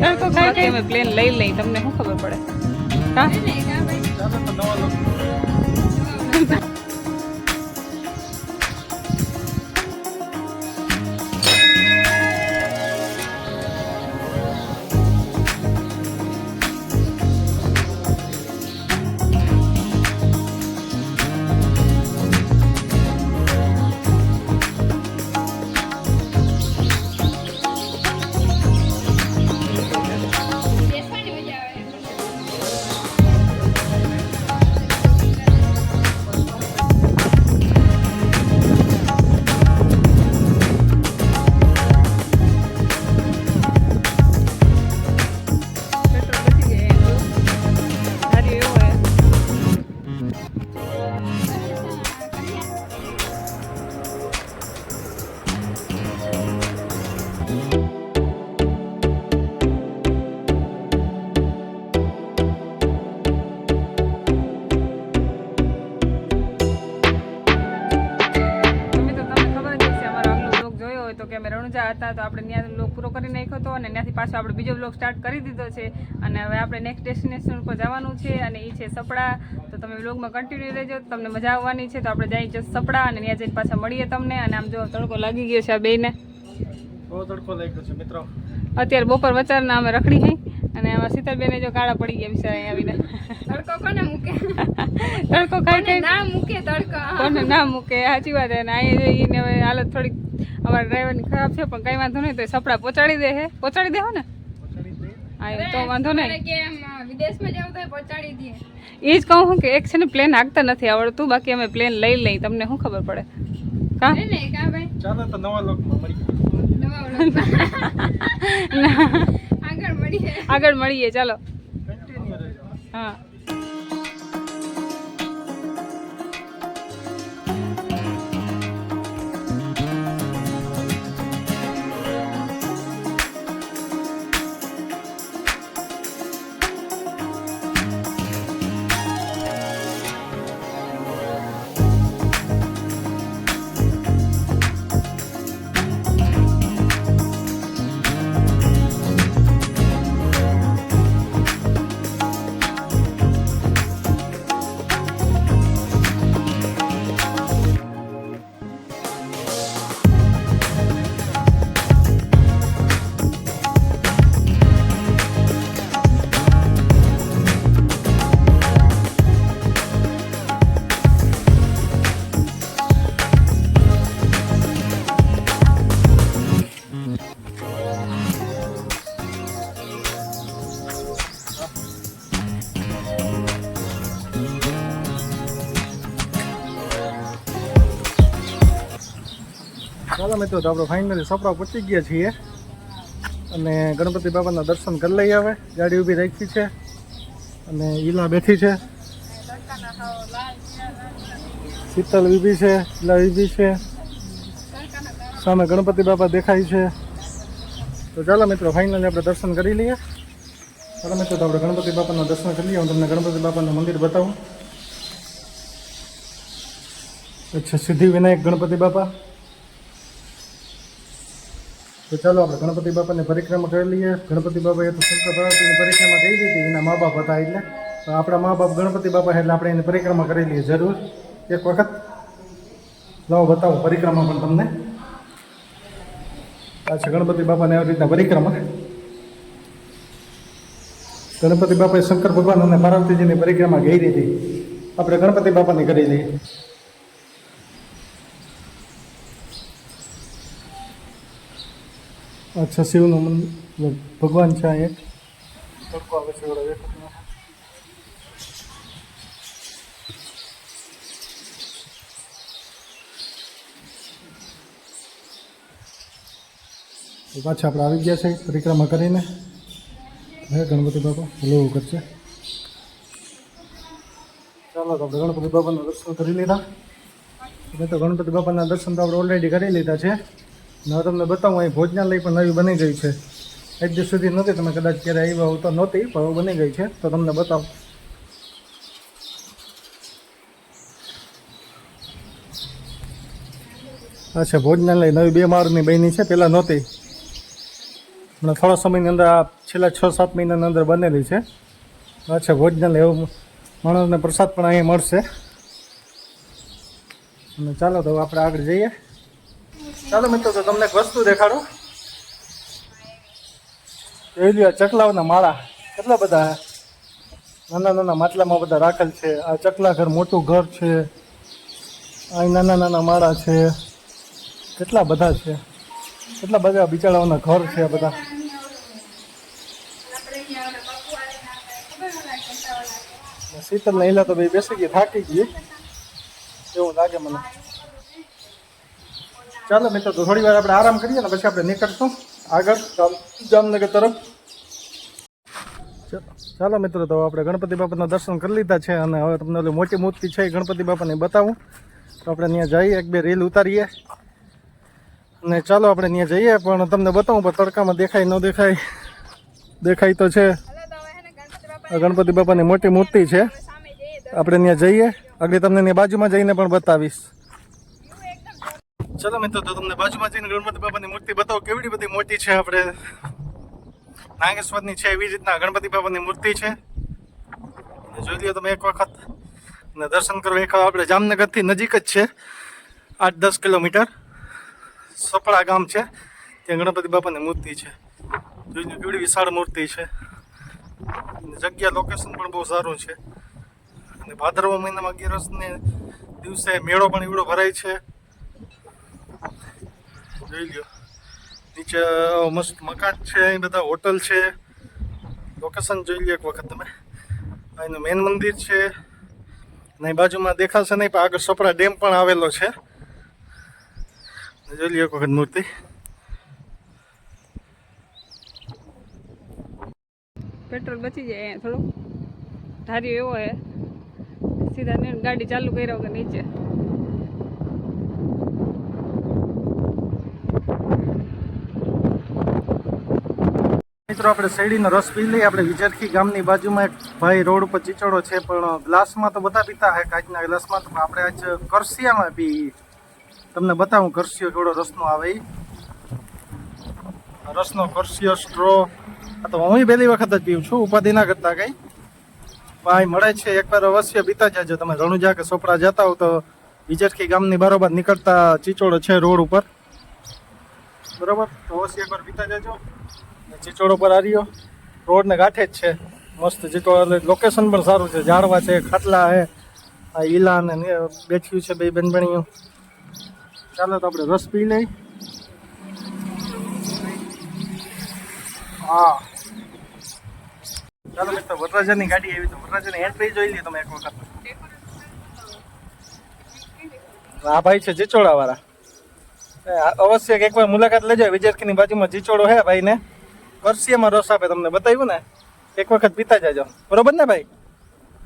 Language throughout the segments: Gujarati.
તડકો ખાઈ ખાઈ પ્લેન લઈ લઈ તમને શું ખબર પડે? હા? રણુજા હતા તો આપણે ત્યાં બ્લોગ પૂરો કરી નાખ્યો હતો અને ત્યાંથી પાછો આપણે બીજો બ્લોગ સ્ટાર્ટ કરી દીધો છે. અને હવે આપણે નેક્સ્ટ ડેસ્ટિનેશન ઉપર જવાનું છે અને એ છે સપડા. તો તમે બ્લોગમાં કન્ટિન્યુ રહેજો. તમને મજા આવવાની છે. તો આપણે જઈ જઈએ સપડા અને ત્યાં જઈને પાછા મળીએ તમને. અને આમ જો તડકો લાગી ગયો છે આ બેને બહુ તડકો લાગ્યો છે મિત્રો. અત્યારે બપોર વચારના અમે રખડી હઈ અને આમાં શીતલબેને જો કાળા પડી ગયા બિચારા અહીં આવીને. તડકો કોને મૂકે? તડકો ખાઈ ના મૂકે તડકો? કોને ના મૂકે? સાચી વાત છે. અને અહીંયા હવે હાલત થોડીક અમારા ડ્રાઈવરની ખરાબ છે પણ કઈ વાંધો નહીં તો સપડા પહોંચાડી દે હે. પહોંચાડી દે ને? હા એ તો વાંધો નહીં. એમ વિદેશમાં જવું તો પહોંચાડી દે. એ જ કહું છું કે એક છે ને પ્લેન આગતા નથી આવડતું બાકી અમે પ્લેન લઈ લઈ તમને શું ખબર પડે? કા? ને ને ભાઈ? ચાલો તો નવા લોકમાં મળીએ નવા આગળ મળીએ. આગળ મળીએ ચાલો. હા. ચાલો મિત્રો, તો આપણે ફાઇનલી સપરા પહોંચી ગયા છીએ. અને ગણપતિ બાપાના દર્શન કરી લઈએ હવે. ગાડી ઊભી રાખી છે. અને ઈલા બેઠી છે. શીતલ ઊભી છે, ઈલા ઊભી છે. સામે ગણપતિ બાપા દેખાય છે. તો ચાલો મિત્રો ફાઇનલી આપણે દર્શન કરી લઈએ. ચાલો મિત્રો, તો આપણે ગણપતિ બાપાના દર્શન કરી લઈએ. હું તમને ગણપતિ બાપાનું મંદિર બતાવું. અચ્છા સિદ્ધિ વિનાયક ગણપતિ બાપા. તો ચાલો આપણે ગણપતિ બાપાની પરિક્રમા કરી લઈએ. ગણપતિ બાપાએ તો શંકર પાર્વતીની પરિક્રમા કરી દીધી, એના મા બાપ હતા એટલે. આપણા મા બાપ ગણપતિ બાપા એટલે આપણે એની પરિક્રમા કરી લઈએ જરૂર. એક વખત. લાવો, બતાવો પરિક્રમા પણ તમને. પાછા ગણપતિ બાપાને આવી રીતના પરિક્રમા. ગણપતિ બાપાએ શંકર ભગવાન અને પાર્વતીજીની પરિક્રમા ગઈ હતી આપણે ગણપતિ બાપાની કરી લઈએ. અચ્છા શિવનું મંદિર ભગવાન છે આ એક. તો પાછા આપણે આવી ગયા છે પરિક્રમા કરીને. હે ગણપતિ બાપા ભલો કરશે. ચાલો તો આપણે ગણપતિ બાપાના દર્શન કરી લીધા. મેં તો ગણપતિ બાપાના દર્શન તો આપણે ઓલરેડી કરી લીધા છે. હવે તમને બતાવું, અહીં ભોજનાલય પણ નવી બની ગઈ છે. એક દિવસ સુધી નહોતી, તમે કદાચ ક્યારે આવ્યા હોવ તો નહોતી, પણ હવે બની ગઈ છે. તો તમને બતાવું. અચ્છા ભોજનાલય, નવી બે માળની બની છે પહેલાં નહોતી. હમણાં થોડા સમયની અંદર આ છેલ્લા છ સાત મહિનાની અંદર બનેલી છે. અચ્છા ભોજનાલય એવું માણસને પ્રસાદ પણ અહીંયા મળશે. અને ચાલો તો આપણે આગળ જઈએ. ચાલો મિત્રો, તો તમને એક વસ્તુ દેખાડો. જોઈ લ્યો, ચકલાઓના માળા કેટલા બધા નાના નાના માટલામાં બધા રાખેલ છે. આ ચકલા ઘર મોટું ઘર છે. અહીં નાના નાના માળા છે. કેટલા બધા છે? કેટલા બધા બિચારાઓના ઘર છે બધા? શીતલ ને તો ભાઈ બેસી ગઈ થાકી ગઈ એવું લાગે મને. ચાલો મિત્રો, તો થોડી વાર આપણે આરામ કરીએ ને પછી આપણે નીકળશું. આગળ જામ- જામનગર તરફ. ચાલો- મિત્રો, તો આપણે ગણપતિ બાપાના દર્શન કરી લીધા છે અને હવે તમને ઓલી મોટી મૂર્તિ છે એ ગણપતિ બાપાને બતાવું. તો આપણે ત્યાં જઈએ, એક બે રીલ ઉતારીએ. અને ચાલો આપણે ત્યાં જઈએ, પણ તમને બતાવું, પણ તડકામાં દેખાય, ન દેખાય દેખાય તો છે. ગણપતિ બાપા બાપાની મોટી મૂર્તિ છે. આપણે ત્યાં જઈએ, આગળ તમને બાજુમાં જઈને પણ બતાવીશ. ચલો મિત્રો, તો તમને બાજુમાં જઈને ગણપતિ બાપાની મૂર્તિ બતાવો. કેવડી બધી મોટી છે આપણે? નાગેશ્વરની છે એવી રીતના ગણપતિ બાપાની મૂર્તિ છે. જોઈ લો તમે એક વખત. અને દર્શન કરવા એક આપણે જામનગરથી નજીક જ છે. આઠ દસ કિલોમીટર. સપડા ગામ છે. ત્યાં ગણપતિ બાપાની મૂર્તિ છે. જોઈ લો કેવડી વિશાળ મૂર્તિ છે. જગ્યા લોકેશન પણ બહુ સારું છે. અને ભાદરવા મહિનામાં અગિયારસને દિવસે મેળો પણ એવડો ભરાય છે. જોઈ લ્યો. નીચે મસ્ત મકાન છે, અહીં બધા હોટલ છે. લોકેશન જોઈ લ્યો એક વખત તમે. અહીંનું મેન મંદિર છે. નહીં બાજુમાં દેખાશે નહીં, પણ આગળ સપરા ડેમ પણ આવેલો છે. જોઈ લ્યો એક વખત મૂર્તિ. પેટ્રોલ બચી જાય અહીંયા થોડું ધાર્યું એવો હે. સીધા ગાડી ચાલુ કર્યા વગર નીચે. મિત્રો, આપણે શેરડીનો રસ પી લઈએ. આપણે વિજરખી ગામની બાજુમાં એક ભાઈ રોડ ઉપર ચીચોડો છે, પણ ગ્લાસમાં તો બધા પીતા હે કાચના ગ્લાસમાં તો આપણે આજ કરસિયામાં પી તમને બતાવું, કરસિયો કેવડો રસનો આવે. રસનો કરસિયો, સ્ટ્રો. આ તો હું પહેલી વખત જ પીવું છું ઉપાધિ ના કરતા કઈ. ભાઈ મળે છે, એકવાર અવશ્ય પીતા જાજો. તમે રણુજા કે સોપડા જતા હો તો વિજરખી ગામની બરોબર નીકળતા ચીચોડો છે રોડ ઉપર. બરોબર? તો અવશ્ય એકવાર પીતા જજો. ને ચીચોડો પર આર્યો. રોડને ગાંઠે જ છે. મસ્ત ચીચોડો. એટલે લોકેશન પણ સારું છે. ઝાડવા છે, ખાટલા છે, આ ઈલા ને ને બેઠ્યું છે બે બેનપણીઓ ચાલો તો આપણે રસ પી લઈ. હા. ચાલો મિત્રો, વરરાજાની ગાડી આવી. તો વરરાજાની એન્ટ્રી જોઈ લઈએ તમે એક વખત. આ ભાઈ છે જીચોડા વાળા અવશ્ય એક એકવાર મુલાકાત લેજો. વિજયકની બાજુમાં ચીચોડો હે ભાઈને. કરસિયામાં રસ આપે તમને બતાવ્યું ને, એક વખત પીતા જાજો. બરોબર ને ભાઈ?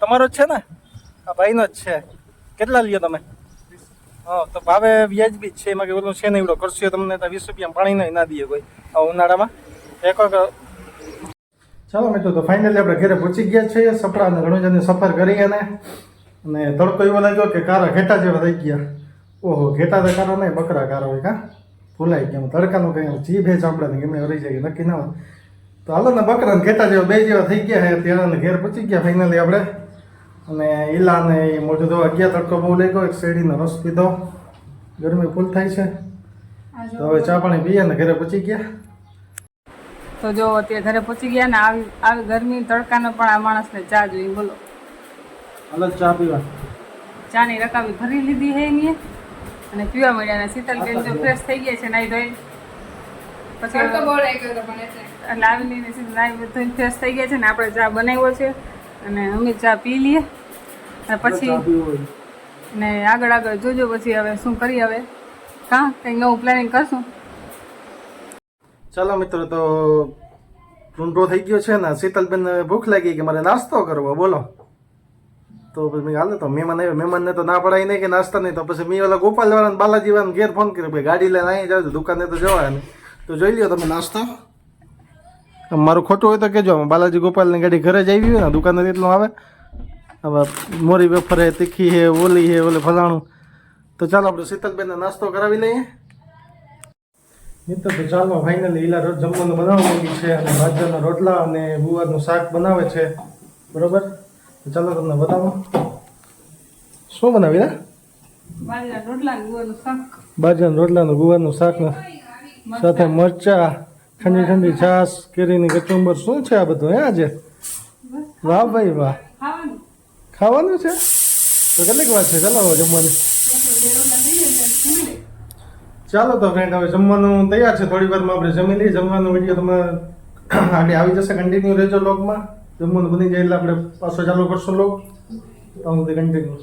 તમારો જ છે ને? આ ભાઈનો જ છે. કેટલા લ્યો તમે? હા, તો ભાવે વ્યાજબી છે. એમાં કે ઓલું છે ને એવડો કરસ્યો તમને તો વીસ રૂપિયા પાણી નહીં ના દઈએ કોઈ. આ ઉનાળામાં. એક વખત ચાલો મિત્રો, તો ફાઇનલી આપણે ઘરે પહોંચી ગયા છીએ. સપડા અને રણુજાની સફર કરી અને અને તડકો એવો લાગ્યો કે કારા ઘેટા જેવા થઈ ગયા. ઓહો, ઘેટા તો કારો નહીં, બકરા કારો હોય કા? ભૂલાઈ ગયા. તડકાનું કંઈ જીભ હે ચામડાને ગમે રહી જાય નક્કી ના હોય. તો હાલો ને બકરા ને ઘેટા જેવા બે જેવા થઈ ગયા હે ત્યાં ઘેર પહોંચી ગયા ફાઇનલી આપણે. અને ઈલા ને એ મોટું ધોવા ગયા તડકો બહુ લાગ્યો એક શેરડીનો રસ પીધો. ગરમી ફૂલ થાય છે. તો હવે ચા પાણી પીએ ને ઘરે પહોંચી ગયા. તો જો અત્યારે ઘરે પહોંચી ગયા ને આવી આવી ગરમી તડકાનો પણ આ માણસને ચા જોઈ બોલો. હાલો ચા પીવા. ચાની રકાબી ભરી લીધી હે એની. અને પીવા મળ્યા અને શીતલબેન જો ફ્રેશ થઈ ગયા છે નાઈ ધોઈ. પછી એટલે. આવીને નાઈ ધોઈને ફ્રેશ થઈ ગયા છે ને આપણે ચા બનાવ્યો છે. અને અમે ચા પી લઈએ. અને પછી ને આગળ આગળ જોજો પછી હવે શું કરીએ હવે. કાં? કંઈક નવું પ્લાનિંગ કરશું? ચાલો મિત્રો તો ઊંડો થઈ ગયો છે ને. શીતલબેન ભૂખ લાગી કે મારે નાસ્તો કરવો બોલો. તો પછી મેં હાલે તો મહેમાન આવ્યો. મહેમાનને તો ના પડાય નહીં કે નાસ્તા નહીં, તો પછી મેં ઓલા ગોપાલ વાળા બાલાજી વાળાને ઘેર ફોન કર્યો, ભાઈ, ગાડી લઈને અહીં જાવ દુકાને તો જવા તો જોઈ લ્યો તમે નાસ્તો. મારું ખોટું હોય તો કહેજો બાલાજી ગોપાલની ગાડી ઘરે જ આવી ને, દુકાને એટલું આવે. હવે મોરી વેફર હે, તીખી હે, ઓલી હે, ઓલે ફલાણું. તો ચાલો આપણે શીતલબેનને નાસ્તો કરાવી લઈએ. મિત્ર, તો ચાલો ફાઇનલી ઈલા રોજ જમવાનું બનાવવા માંગી છે અને બાજરાના રોટલા અને ગુવારનું શાક બનાવે છે. બરોબર? ચાલો તમને બતાવો. શું બનાવી રે બાજરાના રોટલાનું ગુવારનું શાક. સાથે મરચા. ઠંડી ઠંડી છાશ કેરીની કચુંબર. શું છે આ બધું હે આજે? વાહ ભાઈ વાહ. ખાવાનું. છે? તો કેટલીક વાર છે? ચાલો જમવાની. ચાલો તો ફ્રેન્ડ હવે જમવાનું તૈયાર છે. થોડી વારમાં આપણે જમી લઈએ. જમવાનું વીડિયો તમે આગળ આવી જશે કન્ટિન્યુ રહેજો લોગમાં જમવાનું બની જાય એટલે આપણે પાછો ચાલુ કરશું લો તો સુધી કન્ટિન્યુ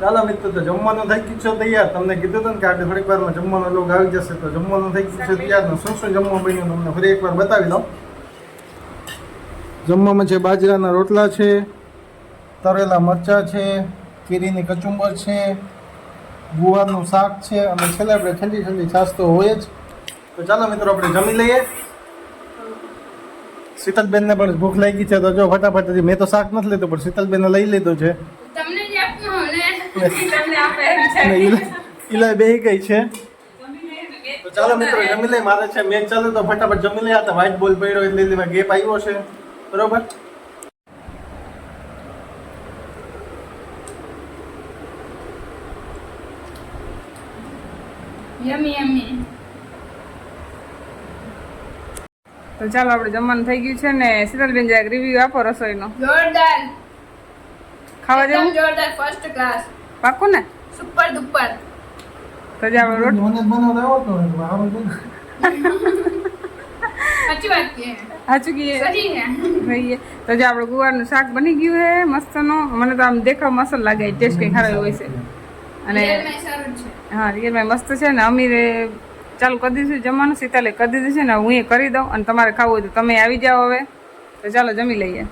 ચાલો મિત્રો, તો જમવાનું થઈ ગયું છે તૈયાર. તમને કીધું હતું ને કે આગળ થોડીક વારમાં જમવાનો લોક આવી જશે, તો જમવાનું થઈ ગયું છે તૈયાર. શું શું જમવા બન્યું તમને ફરી એકવાર બતાવી દઉં. જમવામાં છે બાજરાના રોટલા છે, તરેલા મરચાં છે, કેરીની કચુંબર છે, ગુવારનું શાક છે, અને છેલ્લે આપણે ઠંડી ઠંડી છાસ તો હોય જ. તો ચાલો મિત્રો, આપણે જમી લઈએ. શીતલબેનને પણ ભૂખ લાગી છે તો જો ફટાફટ મેં તો શાક નથી લેતો પણ શીતલબેનને લઈ લીધું છે. ઇલા બેહી ગઈ છે. તો ચાલો મિત્રો જમી લઈ મારે છે મેચ ચાલે તો ફટાફટ જમી લઈ હતા વ્હાઇટ બોલ પડ્યો એટલે એમાં ગેપ આવ્યો છે. બરોબર? યમી યમી. તો ચાલો આપણે જમવાનું થઈ ગયું છે ને શીતલબેન જાય રિવ્યુ આપો રસોઈનો. જોરદાર. ખાવા જેવું? જોરદાર ફર્સ્ટ ક્લાસ પાકું ને? Super duper. તો જે આપણે રોટ મને બનાવતા છે ને. સાચી વાત કે. સાચું હે રહીએ તો જે આપણે ગુવારનું શાક બની ગયું છે મસ્તનો. મને તો આમ દેખાવ મસ્ત લાગે ટેસ્ટ કંઈ ખરાબ હોય છે. અને રિયલમાં સારું છે. હા રિયલમાં મસ્ત છે ને અમીરે ચાલુ કરી છે જમવાનું, શીતલે કરી દીધું છે ને હું એ કરી દઉં અને તમારે ખાવું હોય તો તમે આવી જાઓ હવે. તો ચાલો જમી લઈએ.